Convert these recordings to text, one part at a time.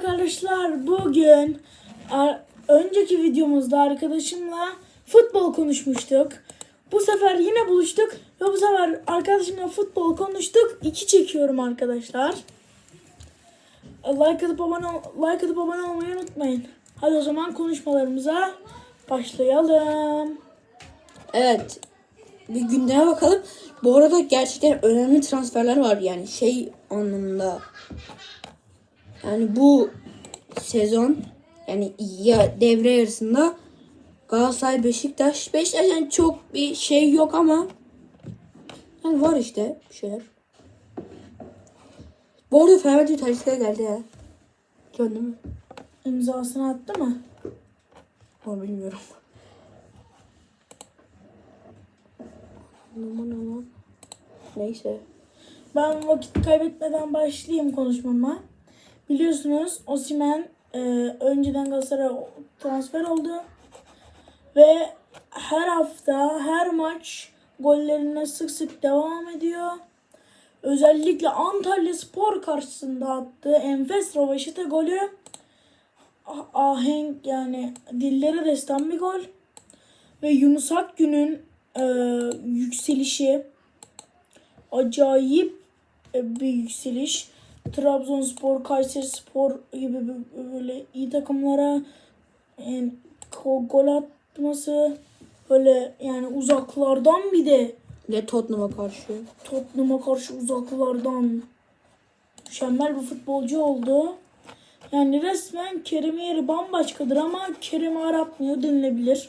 arkadaşlar bugün önceki videomuzda arkadaşımla futbol konuşmuştuk. Bu sefer yine buluştuk ve bu sefer arkadaşımla futbol konuştuk. İki çekiyorum arkadaşlar. Like atıp abone, like atıp abone olmayı unutmayın. Hadi o zaman konuşmalarımıza başlayalım. Evet. Bir gündeme bakalım. Bu arada gerçekten önemli transferler var yani şey anlamında. Yani bu sezon yani ya devre yarısında Galatasaray Beşiktaş Beşiktaş yani çok bir şey yok ama yani var işte bir şeyler. Bu arada Fenerbahçe Talisca geldi ya. Gördün mü? İmzasını attı mı? Ama bilmiyorum. Aman aman. Neyse. Ben vakit kaybetmeden başlayayım konuşmama. Biliyorsunuz Osimhen e, önceden Galatasaray'a transfer oldu. Ve her hafta, her maç gollerine sık sık devam ediyor. Özellikle Antalya Spor karşısında attığı enfes rövaşata golü ah- ahenk yani dillere destan bir gol. Ve Yunus Akgün'ün e, yükselişi acayip e, bir yükseliş. Trabzonspor, Kayserispor gibi bö- böyle iyi takımlara ko- gol atması böyle yani uzaklardan bir de Ve Tottenham'a karşı. Tottenham'a karşı uzaklardan mükemmel bir futbolcu oldu. Yani resmen Kerem yeri bambaşkadır ama Kerem aratmıyor denilebilir.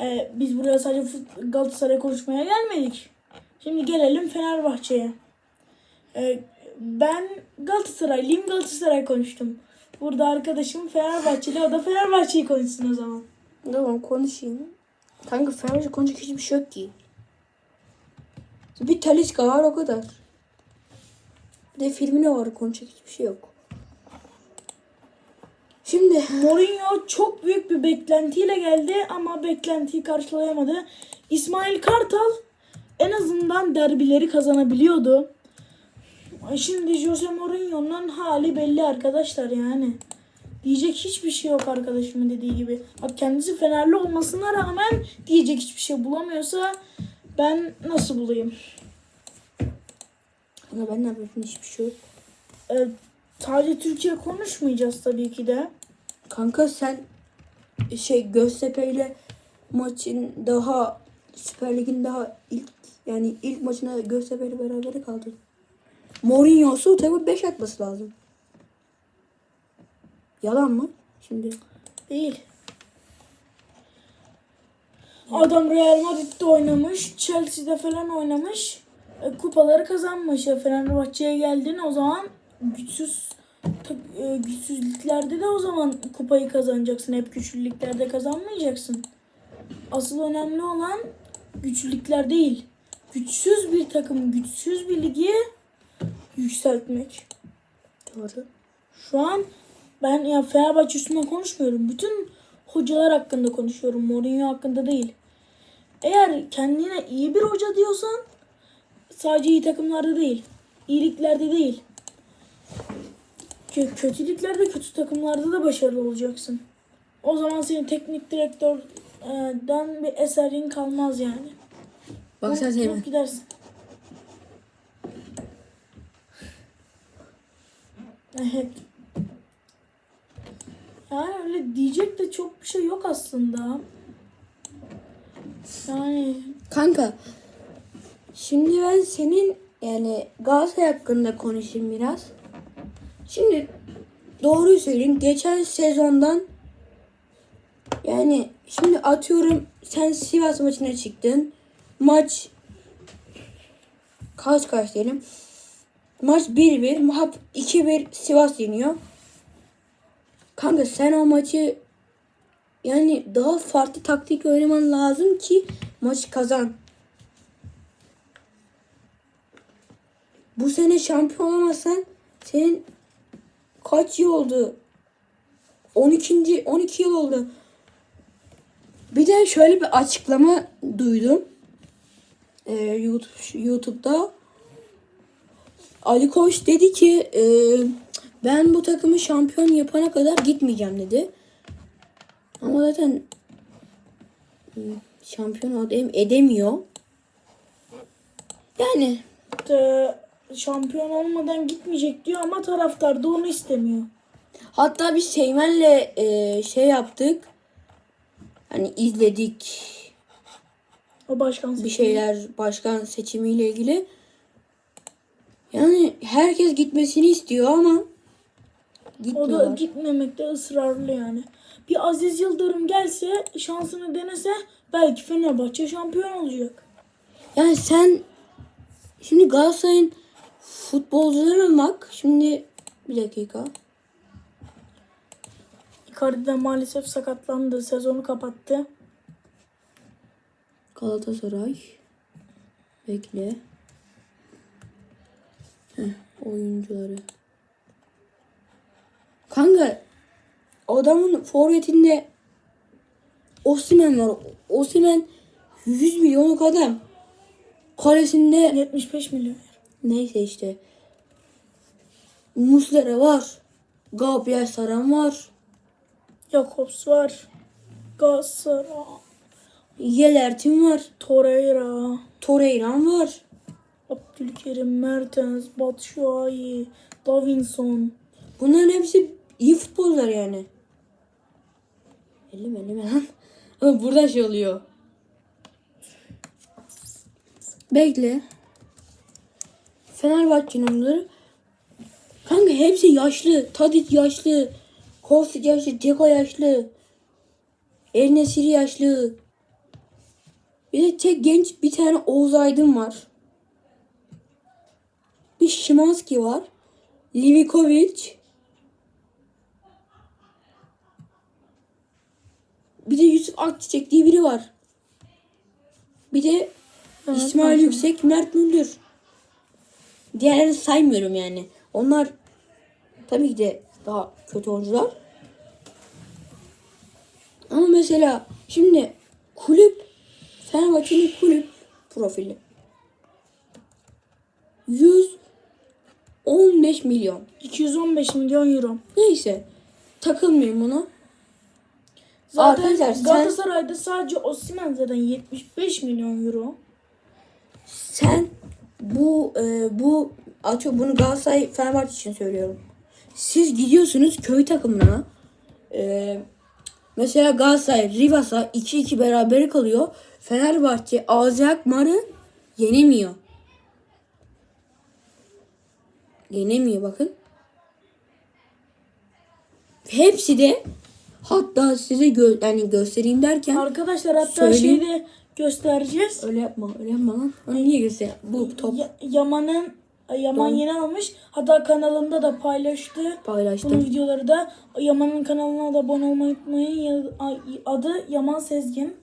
Ee, biz buraya sadece Galatasaray konuşmaya gelmedik. Şimdi gelelim Fenerbahçe'ye. Ee, ben Galatasaraylıyım Galatasaray konuştum. Burada arkadaşım Fenerbahçeli o da Fenerbahçe'yi konuşsun o zaman. Tamam konuşayım. Kanka Fenerbahçe konuşacak hiçbir şey yok ki. Bir Talisca var o kadar. Bir de filmi ne var konuşacak hiçbir şey yok. Şimdi Mourinho çok büyük bir beklentiyle geldi ama beklentiyi karşılayamadı. İsmail Kartal en azından derbileri kazanabiliyordu. Şimdi Jose Mourinho'nun hali belli arkadaşlar yani. Diyecek hiçbir şey yok arkadaşımın dediği gibi. Bak kendisi Fenerli olmasına rağmen diyecek hiçbir şey bulamıyorsa ben nasıl bulayım? Kanka ben ne yapayım hiçbir şey yok. Ee, sadece Türkiye konuşmayacağız tabii ki de. Kanka sen şey Göztepe ile maçın daha Süper Lig'in daha ilk yani ilk maçına Göztepe ile beraber kaldın. Mourinho'su tabi 5 atması lazım. Yalan mı? Şimdi Değil. Adam Real Madrid'de oynamış, Chelsea'de falan oynamış. E, kupaları kazanmış. Ya Fenerbahçe'ye geldin o zaman güçsüz e, güçsüzlüklerde de o zaman kupayı kazanacaksın. Hep güçlülüklerde kazanmayacaksın. Asıl önemli olan güçlülükler değil. Güçsüz bir takım, güçsüz bir ligi yükseltmek. doğru. Şu an ben ya Fenerbahçe üstünden konuşmuyorum. Bütün hocalar hakkında konuşuyorum. Mourinho hakkında değil. Eğer kendine iyi bir hoca diyorsan sadece iyi takımlarda değil. iyiliklerde değil. Kö- kötülüklerde kötü takımlarda da başarılı olacaksın. O zaman senin teknik direktörden bir eserin kalmaz yani. Bak sen Seymen. gidersin. Evet. Yani öyle diyecek de çok bir şey yok aslında. Yani Kanka şimdi ben senin yani Galatasaray hakkında konuşayım biraz. Şimdi doğruyu söyleyeyim. Geçen sezondan yani şimdi atıyorum sen Sivas maçına çıktın. Maç kaç kaç diyelim. Maç 1-1. Hap 2-1 Sivas yeniyor. Kanka sen o maçı yani daha farklı taktik oynaman lazım ki maçı kazan. Bu sene şampiyon olamazsan senin kaç yıl oldu? 12. 12 yıl oldu. Bir de şöyle bir açıklama duydum. Ee, YouTube, YouTube'da. Ali Koç dedi ki e, ben bu takımı şampiyon yapana kadar gitmeyeceğim dedi. Ama zaten hmm, şampiyon edem- edemiyor. Yani şampiyon olmadan gitmeyecek diyor ama taraftar da onu istemiyor. hatta biz Seymen'le e, şey yaptık. Hani izledik O başkan bir seçimi. şeyler başkan seçimiyle ilgili. Yani herkes gitmesini istiyor ama O da gitmiyorlar. gitmemekte ısrarlı yani. Bir Aziz Yıldırım gelse şansını denese belki Fenerbahçe şampiyon olacak. Yani sen şimdi Galatasaray'ın futbolcuları olmak şimdi bir dakika. Icardi de maalesef sakatlandı. Sezonu kapattı. Galatasaray. Bekle. Heh, oyuncuları. Kanka adamın forvetinde Osimhen var. Osimhen 100 milyonluk adam. Kalesinde 75 milyon. neyse işte. Muslera var. Gabriel Saran var. Jakobs var. Galatasaray. Yelertin var. Torreira. Torreira var. Abdülkerim, Mertens, Batshuayi, Davinson. Bunların hepsi iyi futbolcular yani. Elleme elleme lan. Ama burada şey oluyor. Bekle. Fenerbahçe'nin oyuncuları. Kanka hepsi yaşlı. Tadic yaşlı. Kostic yaşlı. Ceko yaşlı. El Nesiri yaşlı. Bir de tek genç bir tane Oğuz Aydın var. Şimanski var. Livikovic. Bir de Yusuf Akçiçek diye biri var. Bir de Evet, İsmail Mert Yüksek, Mert Müldür. Diğerlerini saymıyorum yani. Onlar tabii ki de daha kötü oyuncular. Ama mesela şimdi kulüp Fenerbahçe'nin kulüp profili 115 milyon. 215 milyon euro. Neyse. Takılmayayım buna. Zaten Arkadaşlar sen- Galatasaray'da sadece Osimhen zaten 75 milyon euro. Sen bu e, bu atıyor bunu Galatasaray Fenerbahçe için söylüyorum. Siz gidiyorsunuz köy takımına. E, mesela Galatasaray Rivas'a 2-2 berabere kalıyor. Fenerbahçe Ağzı Akmar'ı yenemiyor. Yenemiyor bakın. Hepsi de hatta size gö yani göstereyim derken Arkadaşlar hatta Söyleyeyim. şeyde göstereceğiz. öyle yapma öyle yapma lan. Onu niye göster? Bu top Ya- Yaman'ın Yaman yeni almış. Hatta kanalında da paylaştı. paylaştım. Bunun videoları da Yaman'ın kanalına da abone olmayı unutmayın. Adı Yaman Sezgin.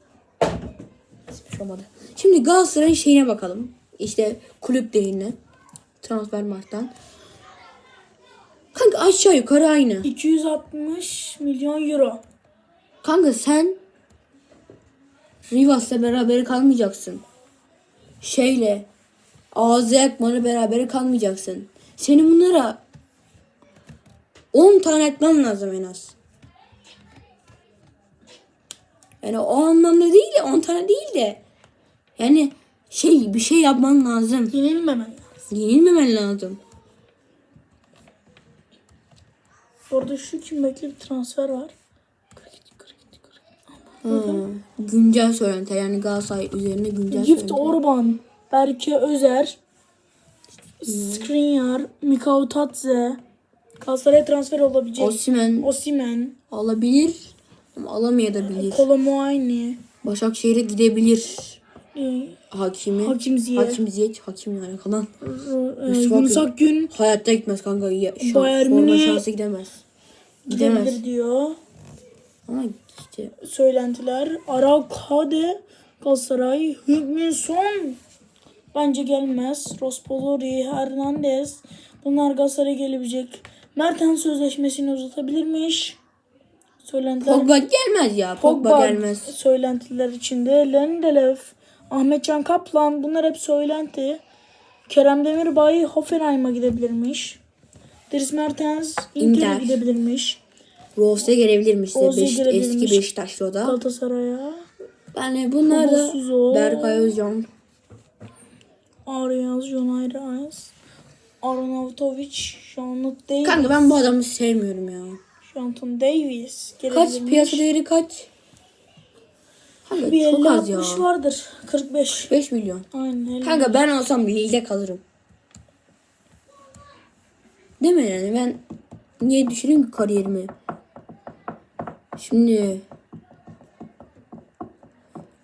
Hiçbir şey olmadı. Şimdi Galatasaray'ın şeyine bakalım. İşte kulüp değerine. Transfer marktan. Kanka aşağı yukarı aynı. 260 milyon euro. Kanka sen Rivas'la beraber kalmayacaksın. Şeyle ağzı yakmanı beraber kalmayacaksın. Senin bunlara 10 tane etmen lazım en az. Yani o anlamda değil de 10 tane değil de yani şey bir şey yapman lazım. Yenilmemen lazım. Yenilmemen lazım. Orada şu kimlikli bir transfer var. 42, 42, 42. Ha, güncel söylenti yani Galatasaray üzerine güncel Gift söylenti. Orban, Berke Özer, Skriniar, Mikao Tatze, Galatasaray'a transfer olabilecek. Osimhen Osimen, alabilir ama alamayabilir. Kolomuayni, Başakşehir'e gidebilir. E, Hakimi. Hakim Ziyech, Hakim Ziyech. Hakim yani kalan. e, Yunus Akgün. Hayatta gitmez kanka. Ya, şans, Bayern forma Münih- şansı gidemez. Gidemez. diyor. Ama işte Söylentiler. Araukade, Galatasaray, Hükmün Son. Bence gelmez. Rospolori, Hernandez. Bunlar Galatasaray'a gelebilecek. Mertens sözleşmesini uzatabilirmiş. Söylentiler. Pogba gelmez ya. Pogba, Pogba gelmez. söylentiler içinde. Lendelef, Ahmetcan Kaplan bunlar hep söylenti. Kerem Demirbay Hoffenheim'a gidebilirmiş. Dries Mertens Inter'e Inter. gidebilirmiş. Rose'e gelebilirmiş. Rose'e Beş, gelebilirmiş. eski Beşiktaşlı o da. Galatasaray'a. Yani bunlar da Hugo Berkay Özcan. Arias, Jonay Reis. Arnautovic, Sean Davis. Kanka ben bu adamı sevmiyorum ya. Shanton Davis. Kaç gelebilirmiş. piyasa değeri kaç? Kanka Bir çok 50 az ya. 60 vardır. 45. 5 milyon. Aynen. 50. Kanka ben olsam Lille'de kalırım. Değil mi yani ben niye düşüreyim ki kariyerimi? Şimdi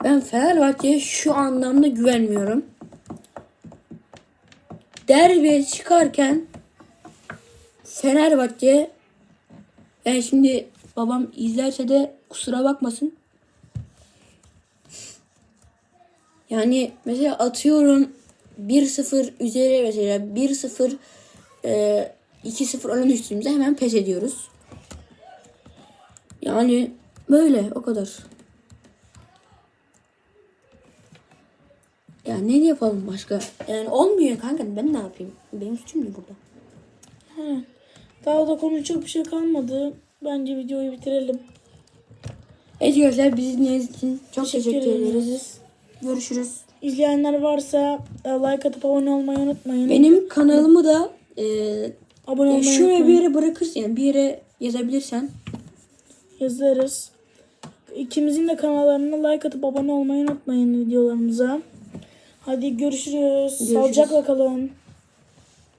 ben Fenerbahçe'ye şu anlamda güvenmiyorum. Derbiye çıkarken Fenerbahçe yani şimdi babam izlerse de kusura bakmasın. Yani mesela atıyorum 1-0 üzeri mesela 1-0 e, 2-0 öne düştüğümüzde hemen pes ediyoruz. Yani böyle o kadar. Ya ne yapalım başka? Yani olmuyor kanka ben ne yapayım? Benim suçum ne burada? Hı. Daha da konuşacak bir şey kalmadı. Bence videoyu bitirelim. Evet arkadaşlar bizi dinlediğiniz için çok Teşekkür teşekkür, ederiz. ederiz. Görüşürüz. İzleyenler varsa e, like atıp abone olmayı unutmayın. Benim kanalımı da e, abone olmayı şuraya bir unutmayın. yere bırakırsın yani bir yere yazabilirsen. yazarız. İkimizin de kanallarına like atıp abone olmayı unutmayın videolarımıza. Hadi görüşürüz. Görüşürüz. Sağlıcakla kalın.